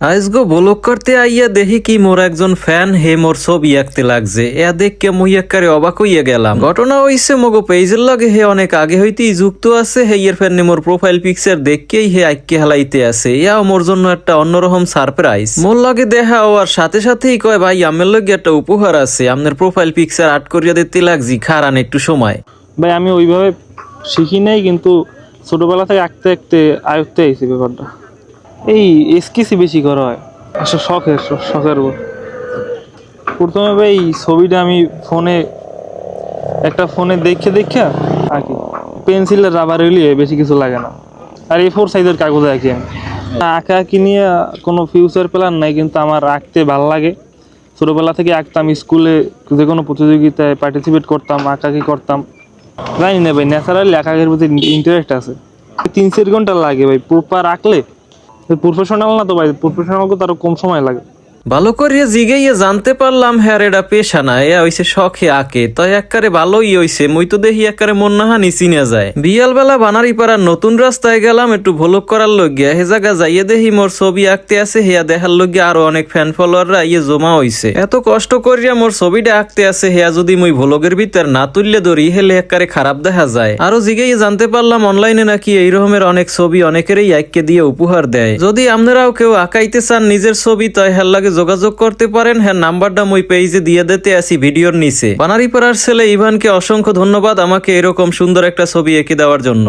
আজ গো বলক করতে আইয়া দেখি কি মোর একজন ফ্যান, হে মোর ছবি আঁকতে লাগছে। এ দেখকে মুই একারে অবাক হইয়া গেলাম। ঘটনা হইছে, মগো পেজের লগে হে অনেক আগে হইতেই যুক্ত আছে, হে এর ফ্যান মোর প্রোফাইল পিকচার দেখকেই হে আইকে হালাইতে আছে। ইয়াও মোর জন্য একটা অন্যরকম সারপ্রাইজ। মোর লগে দেখা ও আর সাথে সাথেই কয়, ভাই, আমার লগে একটা উপহার আছে। আপনার প্রোফাইল পিকচার আর্ট করিয়া দিতে লাগছি। খারান একটু সময়। ভাই, আমি ওইভাবে শিখি নাই, কিন্তু ছোটবেলা থেকে আঁকতে আঁকতে, আয়ত্তে আইছি ব্যাপারটা। এই এসকিসি বেশি করা হয়। আসলে শখের শখের উপর প্রথমে ভাই এই ছবিটা আমি ফোনে একটা ফোনে দেখে দেখে আঁকি পেন্সিলের রাবার এলিয়ে বেশি কিছু লাগে না। আর এই ফোর সাইজের কাগজে আঁকি আমি আঁকা আঁকি নিয়ে কোনো ফিউচার প্ল্যান নাই কিন্তু আমার আঁকতে ভালো লাগে। ছোটোবেলা থেকে আঁকতাম স্কুলে যে কোনো প্রতিযোগিতায় পার্টিসিপেট করতাম আঁকাকি করতাম। জানি না ভাই ন্যাচারালি আঁকাকের প্রতি ইন্টারেস্ট আছে। তিন চার ঘণ্টা লাগে ভাই প্রপার আঁকলে প্রফেশনাল না তো ভাই? প্রফেশনাল তো আরও কম সময় লাগে। ভালো করে জিগাইয়া জানতে পারলাম হ্যাঁ এটা পেশা না এ হইছে শখে আঁকে। তাই এককারে ভালোই হইছে, মই তো দেখি এককারে মন না হানি চিনে যায়। বানারি পারার নতুন রাস্তায় গেলাম, একটু ভোলক করার লগিয়া হে জায়গা যাইয়ে দেখি মোর ছবি আঁকতে আছে, হেয়া দেখার লগিয়া আরও অনেক ফ্যান ফলোয়াররা ইয়ে জমা হইছে। এত কষ্ট করিয়া মোর ছবিটা আঁকতে আছে, হেয়া যদি মই ভোলকের ভিতর না তুললে ধরি, হেলে এককারে খারাপ দেখা যায়। আরও জিগাইয়ে জানতে পারলাম, অনলাইনে নাকি এই রকমের অনেক ছবি অনেকেরই আঁককে দিয়ে উপহার দেয়। যদি আপনারাও কেউ আঁকাইতে চান নিজের ছবি, তাই হেল লাগে যোগাযোগ করতে পারেন। হ্যাঁ নাম্বারটা মুই পেজে দিয়ে দিতে আসি ভিডিওর নিচে। বানারিপাড়ার ছেলে ইভানকে অসংখ্য ধন্যবাদ আমাকে এরকম সুন্দর একটা ছবি এঁকে দেওয়ার জন্য।